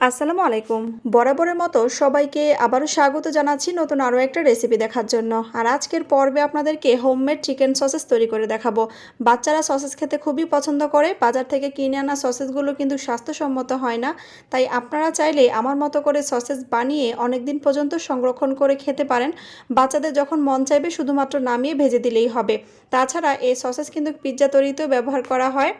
আসসালামু আলাইকুম। বরাবরের মতো সবাইকে আবারও স্বাগত জানাচ্ছি নতুন আরও একটা রেসিপি দেখার জন্য। আর আজকের পর্বে আপনাদেরকে হোমমেড চিকেন সসেস তৈরি করে দেখাবো। বাচ্চারা সসেস খেতে খুবই পছন্দ করে। বাজার থেকে কিনে আনা সসেসগুলো কিন্তু স্বাস্থ্যসম্মত হয় না। তাই আপনারা চাইলে আমার মতো করে সসেস বানিয়ে অনেক দিন পর্যন্ত সংরক্ষণ করে খেতে পারেন। বাচ্চাদের যখন মন চাইবে শুধুমাত্র নামিয়ে ভেজে দিলেই হবে। তাছাড়া এই সসেস কিন্তু পিৎজা তৈরিতেও ব্যবহার করা হয়।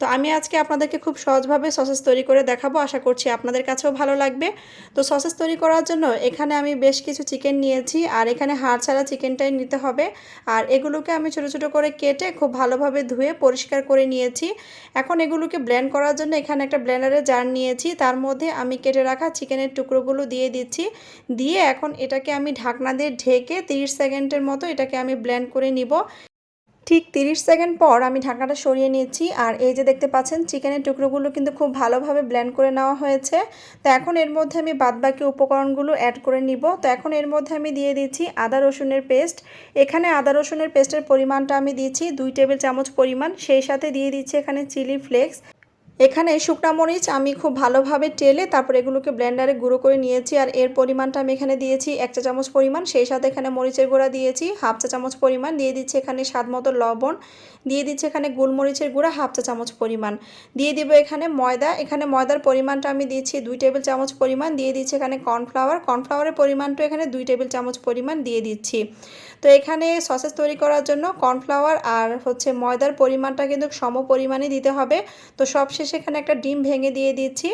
তো আমি আজকে আপনাদেরকে খুব সহজভাবে সসেস তৈরি করে দেখাবো। আশা করছি আপনাদের কাছেও ভালো লাগবে। তো সসেস তৈরি করার জন্য এখানে আমি বেশ কিছু চিকেন নিয়েছি আর এখানে হাড় ছাড়া চিকেনটাই নিতে হবে। আর এগুলোকে আমি ছোটো ছোটো করে কেটে খুব ভালোভাবে ধুয়ে পরিষ্কার করে নিয়েছি। এখন এগুলোকে ব্লেন্ড করার জন্য এখানে একটা ব্লেন্ডারে জার নিয়েছি। তার মধ্যে আমি কেটে রাখা চিকেনের টুকরোগুলো দিয়ে দিচ্ছি। দিয়ে এখন এটাকে আমি ঢাকনা দিয়ে ঢেকে 30 সেকেন্ডের মতো এটাকে আমি ব্লেন্ড করে নিব। ঠিক 30 সেকেন্ড পর আমি ঢাকাটা সরিয়ে নিয়েছি আর এই যে দেখতে পাচ্ছেন, চিকেনের টুকরোগুলো কিন্তু খুব ভালোভাবে ব্ল্যান্ড করে নেওয়া হয়েছে। তো এখন এর মধ্যে আমি বাদবাকি উপকরণগুলো অ্যাড করে নিব। তো এখন এর মধ্যে আমি দিয়ে দিচ্ছি আদা রসুনের পেস্ট এখানে আদা রসুনের পেস্টের পরিমাণটা আমি দিয়েছি দুই টেবিল চামচ পরিমাণ। সেই সাথে দিয়ে দিচ্ছি এখানে চিলি ফ্লেক্স এখানে শুকনা মরিচ আমি খুব ভালোভাবে টেলে তারপর এগুলোকে ব্লেন্ডারে গুঁড়ো করে নিয়েছি আর এর পরিমাণটা আমি এখানে দিয়েছি এক চা চামচ পরিমাণ। সেই সাথে এখানে মরিচের গুঁড়া দিয়েছি হাফ চা চামচ পরিমাণ। দিয়ে দিচ্ছি এখানে স্বাদ মতো লবণ। দিয়ে দিচ্ছি এখানে গোলমরিচের গুঁড়া হাফ চা চামচ পরিমাণ। দিয়ে দিব এখানে ময়দা। এখানে ময়দার পরিমাণটা আমি দিচ্ছি দুই টেবিল চামচ পরিমাণ। দিয়ে দিচ্ছি এখানে কর্নফ্লাওয়ার। কর্নফ্লাওয়ারের পরিমাণটা এখানে দুই টেবিল চামচ পরিমাণ দিয়ে দিচ্ছি। তো এখানে সসেস তৈরি করার জন্য কর্নফ্লাওয়ার আর হচ্ছে ময়দার পরিমাণটা কিন্তু সম পরিমাণে দিতে হবে। তো সবশেষে এখানে একটা ডিম ভেঙে দিয়ে দিচ্ছি।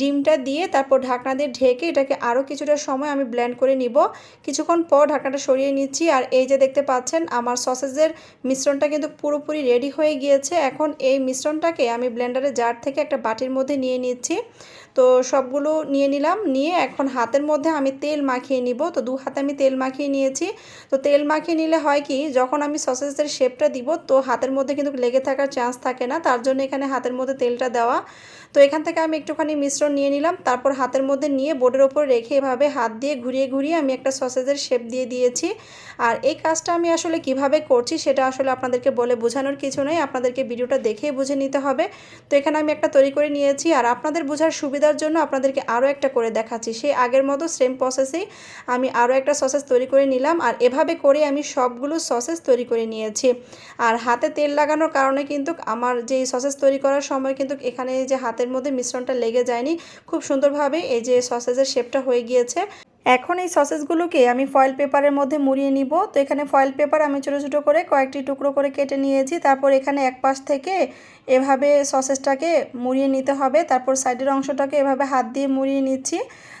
ডিমটা দিয়ে তারপর ঢাকনা দিয়ে ঢেকে এটাকে আরও কিছুটা সময় আমি ব্ল্যান্ড করে নিব। কিছুক্ষণ পর ঢাকনাটা সরিয়ে নিচ্ছি। আর এই যে দেখতে পাচ্ছেন, আমার সসেজের মিশ্রণটা কিন্তু পুরোপুরি রেডি হয়ে গিয়েছে। এখন এই মিশ্রণটাকে আমি ব্লেন্ডারে জার থেকে একটা বাটির মধ্যে নিয়ে নিচ্ছি। তো সবগুলো নিয়ে নিলাম। নিয়ে এখন হাতের মধ্যে আমি তেল মাখিয়ে নিব। তো দু হাতে আমি তেল মাখিয়ে নিয়েছি। তো তেল মাখিয়ে নিলে হয় কি, যখন আমি সসেসের শেপটা দিব, তো হাতের মধ্যে কিন্তু লেগে থাকার চান্স থাকে না। তার জন্য এখানে হাতের মধ্যে তেলটা দেওয়া। তো এখান থেকে আমি একটুখানি মিশ্রণ নিয়ে নিলাম। তারপর হাতের মধ্যে নিয়ে বোর্ডের ওপর রেখে এভাবে হাত দিয়ে ঘুরিয়ে ঘুরিয়ে আমি একটা সসেজের শেপ দিয়ে দিয়েছি। আর এই কাজটা আমি আসলে কীভাবে করছি সেটা আসলে আপনাদেরকে বলে বোঝানোর কিছু নেই। আপনাদেরকে ভিডিওটা দেখেই বুঝে নিতে হবে। তো এখানে আমি একটা তৈরি করে নিয়েছি। আর আপনাদের বোঝার সুবিধার জন্য আপনাদেরকে আরও একটা করে দেখাচ্ছি। সেই আগের মতো সেম প্রসেসেই আমি আরও একটা সসেস তৈরি করে নিলাম আর এভাবে করে আমি সবগুলো সসেস তৈরি করে নিয়েছি। আর হাতে তেল লাগানোর কারণে কিন্তু আমার যে সসেস তৈরি করার সময় কিন্তু এখানে যে হাতের মধ্যে মিশ্রণটা লেগে যায়নি, খুব সুন্দরভাবে এই যে সসেসের শেপটা হয়ে গিয়েছে। এখন এই সসেসগুলোকে আমি ফয়েল পেপারের মধ্যে মুড়িয়ে নিব। তো এখানে ফয়েল পেপার আমি ছোটো ছোটো করে কয়েকটি টুকরো করে কেটে নিয়েছি। তারপর এখানে এক পাশ থেকে এভাবে সসেসটাকে মুড়িয়ে নিতে হবে। তারপর সাইডের অংশটাকে এভাবে হাত দিয়ে মুড়িয়ে নিচ্ছি।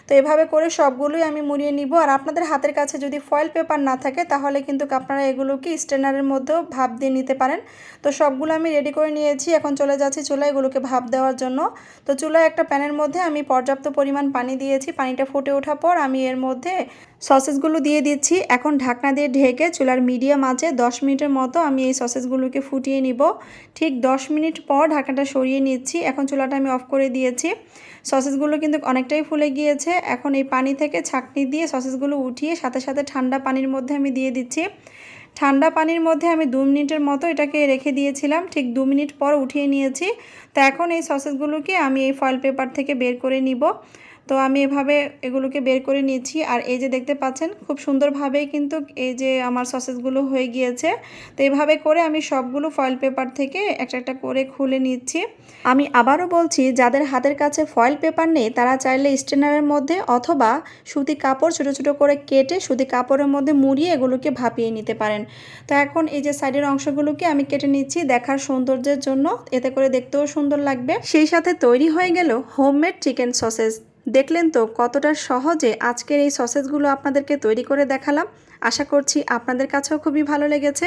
তো এভাবে করে সবগুলোই আমি মুড়িয়ে নিব। আর আপনাদের হাতের কাছে যদি ফয়েল পেপার না থাকে, তাহলে কিন্তু আপনারা এগুলোকে স্ট্রেনারের মধ্যেও ভাপ দিয়ে নিতে পারেন। তো সবগুলো আমি রেডি করে নিয়েছি। এখন চলে যাচ্ছি চুলায় এগুলোকে ভাপ দেওয়ার জন্য। তো চুলায় একটা প্যানের মধ্যে আমি পর্যাপ্ত পরিমাণ পানি দিয়েছি। পানিটা ফুটে ওঠার পর আমি এর মধ্যে সসেসগুলো দিয়ে দিচ্ছি। এখন ঢাকনা দিয়ে ঢেকে চুলার মিডিয়াম আছে দশ মিনিটের মতো আমি এই সসেসগুলোকে ফুটিয়ে নিব। ঠিক দশ মিনিট পর ঢাকনাটা সরিয়ে নিচ্ছি। এখন চুলাটা আমি অফ করে দিয়েছি। সসেসগুলো কিন্তু অনেকটাই ফুলে গিয়েছে। এখন এই পানি থেকে ছাঁকনি দিয়ে সসেসগুলো উঠিয়ে সাথে সাথে ঠান্ডা পানির মধ্যে আমি দিয়ে দিচ্ছি। ঠান্ডা পানির মধ্যে আমি দু মিনিটের মতো এটাকে রেখে দিয়েছিলাম। ঠিক দু মিনিট পর উঠিয়ে নিয়েছি। তো এখন এই সসেসগুলোকে আমি এই ফয়েল পেপার থেকে বের করে নিব। তো আমি এভাবে এগুলোকে বের করে নিয়েছি। আর এই যে দেখতে পাচ্ছেন, খুব সুন্দরভাবেই কিন্তু এই যে আমার সসেসগুলো হয়ে গিয়েছে। তো এভাবে করে আমি সবগুলো ফয়েল পেপার থেকে একটা একটা করে খুলে নিচ্ছি। আমি আবারও বলছি, যাদের হাতের কাছে ফয়েল পেপার নেই, তারা চাইলে স্টেনারের মধ্যে অথবা সুতি কাপড় ছোটো ছোটো করে কেটে সুতি কাপড়ের মধ্যে মুড়িয়ে এগুলোকে ভাপিয়ে নিতে পারেন। তো এখন এই যে সাইডের অংশগুলোকে আমি কেটে নিচ্ছি দেখার সৌন্দর্যের জন্য। এতে করে দেখতেও সুন্দর লাগবে। সেই সাথে তৈরি হয়ে গেল হোমমেড চিকেন সসেস দেখলেন তো কতটা সহজে আজকের এই সসেসগুলো আপনাদেরকে তৈরি করে দেখালাম। আশা করছি আপনাদের কাছেও খুবই ভালো লেগেছে।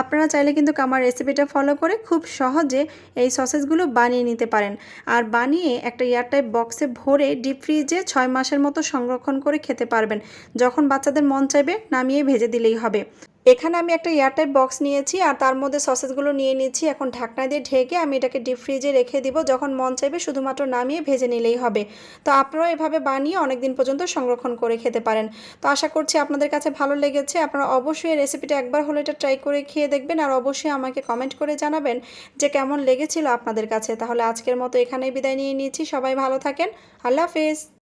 আপনারা চাইলে কিন্তু আমার রেসিপিটা ফলো করে খুব সহজে এই সসেসগুলো বানিয়ে নিতে পারেন। আর বানিয়ে একটা এয়ারটাইপ বক্সে ভরে ডিপ ফ্রিজে ছয় মাসের মতো সংরক্ষণ করে খেতে পারবেন। যখন বাচ্চাদের মন চাইবে নামিয়ে ভেজে দিলেই হবে। এখানে আমি একটা এয়ারটাইট বক্স নিয়েছি আর তার মধ্যে সসেসগুলো নিয়ে নিচ্ছি। এখন ঢাকনা দিয়ে ঢেকে আমি এটাকে ডিপ ফ্রিজে রেখে দিব। যখন মন চাইবে শুধুমাত্র নামিয়ে ভেজে নিলেই হবে। তো আপনারাও এভাবে বানিয়ে অনেক দিন পর্যন্ত সংরক্ষণ করে খেতে পারেন। তো আশা করছি আপনাদের কাছে ভালো লেগেছে। আপনারা অবশ্যই রেসিপিটা একবার হলে এটা ট্রাই করে খেয়ে দেখবেন আর অবশ্যই আমাকে কমেন্ট করে জানাবেন যে কেমন লেগেছিল আপনাদের কাছে। তাহলে আজকের মতো এখানেই বিদায় নিয়ে নিয়েছি সবাই ভালো থাকেন। আল্লাহ হাফেজ।